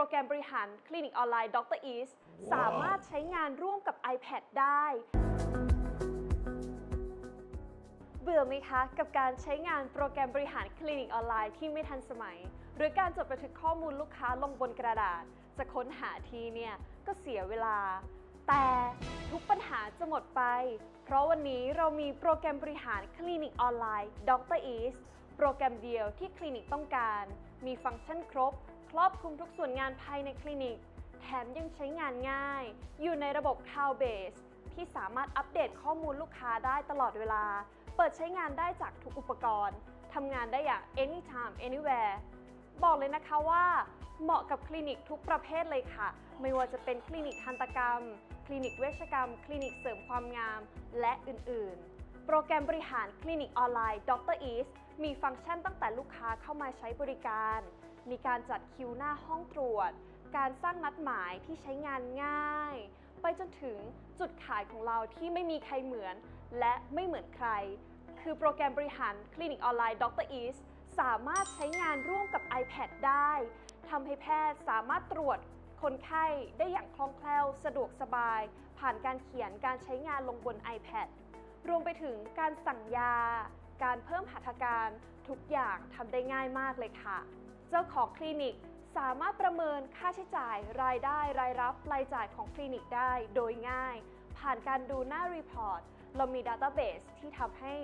รแกรมบริหารคลินิกออนไลน์ Dr. East สามารถใช้งานร่วมกับ iPad ได้ เบื่อไหมคะ กับการใช้งานโปรแกรมบริหารคลินิกออนไลน์ที่ไม่ทันสมัย หรือการจดบันทึกข้อมูลลูกค้าลงบนกระดาษ จะค้นหาทีเนี่ยก็เสียเวลา แต่ทุกปัญหาจะหมดไป เพราะวันนี้เรามีโปรแกรมบริหารคลินิกออนไลน์ Dr. East โปรแกรมเดียวที่คลินิกต้องการ มีฟังก์ชันครบ ครอบคลุมทุกส่วนงานภายในคลินิก แถมยังใช้งานง่าย อยู่ในระบบ Cloud Base ที่สามารถอัปเดตข้อมูลลูกค้าได้ตลอดเวลา เปิดใช้งานได้จากทุกอุปกรณ์ ทำงานได้อย่าง anytime anywhere บอกเลยนะคะว่า เหมาะกับคลินิกทุกประเภทเลยค่ะ ไม่ว่าจะเป็นคลินิกทันตกรรม คลินิกเวชกรรม คลินิกเสริมความงาม และอื่นๆ โปรแกรมบริหารคลินิกออนไลน์ Dr. East มีฟังก์ชันตั้งแต่ลูกค้าเข้ามาใช้บริการ มีการจัดคิวหน้าห้องตรวจ การสร้างนัดหมายที่ใช้งานง่าย ไปจนถึงจุดขายของเราที่ไม่มีใครเหมือน และไม่เหมือนใคร คือโปรแกรมบริหารคลินิกออนไลน์ Dr. East สามารถใช้งานร่วมกับ iPad ได้ทำให้แพทย์สามารถตรวจคนไข้ได้อย่างคล่องแคล่ว สะดวกสบาย ผ่านการเขียนการใช้งานลงบน iPad รวมไปถึงการสั่งยา การเพิ่มหัตถการทุกอย่างทำได้ง่ายมากเลยค่ะ เจ้าของคลินิกสามารถประเมินค่าใช้จ่าย รายได้ รายรับ รายจ่ายของคลินิกได้โดยง่าย ผ่านการดูหน้ารีพอร์ต เรามีดัต a b เบสที่ทำให้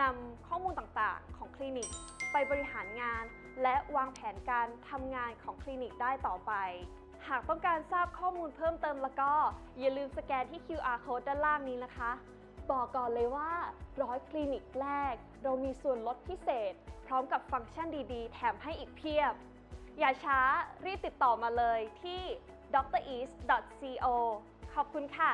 นำข้อมูลต่างๆ ของคลินิก ไปบริหารงาน และวางแผนการทำงานของคลินิกได้ต่อไป หากต้องการทราบข้อมูลเพิ่มเติมแล้วก็อย่าลืมสแกนที่ QR code ด้านล่างนี้นะคะ บอกก่อนเลยว่าร้อยคลินิกแรก เรามีส่วนลดพิเศษ พร้อมกับฟังก์ชันดีๆ แถมให้อีกเพียบ อย่าช้ารีบติดต่อมาเลยที่ dreast.co ขอบคุณค่ะ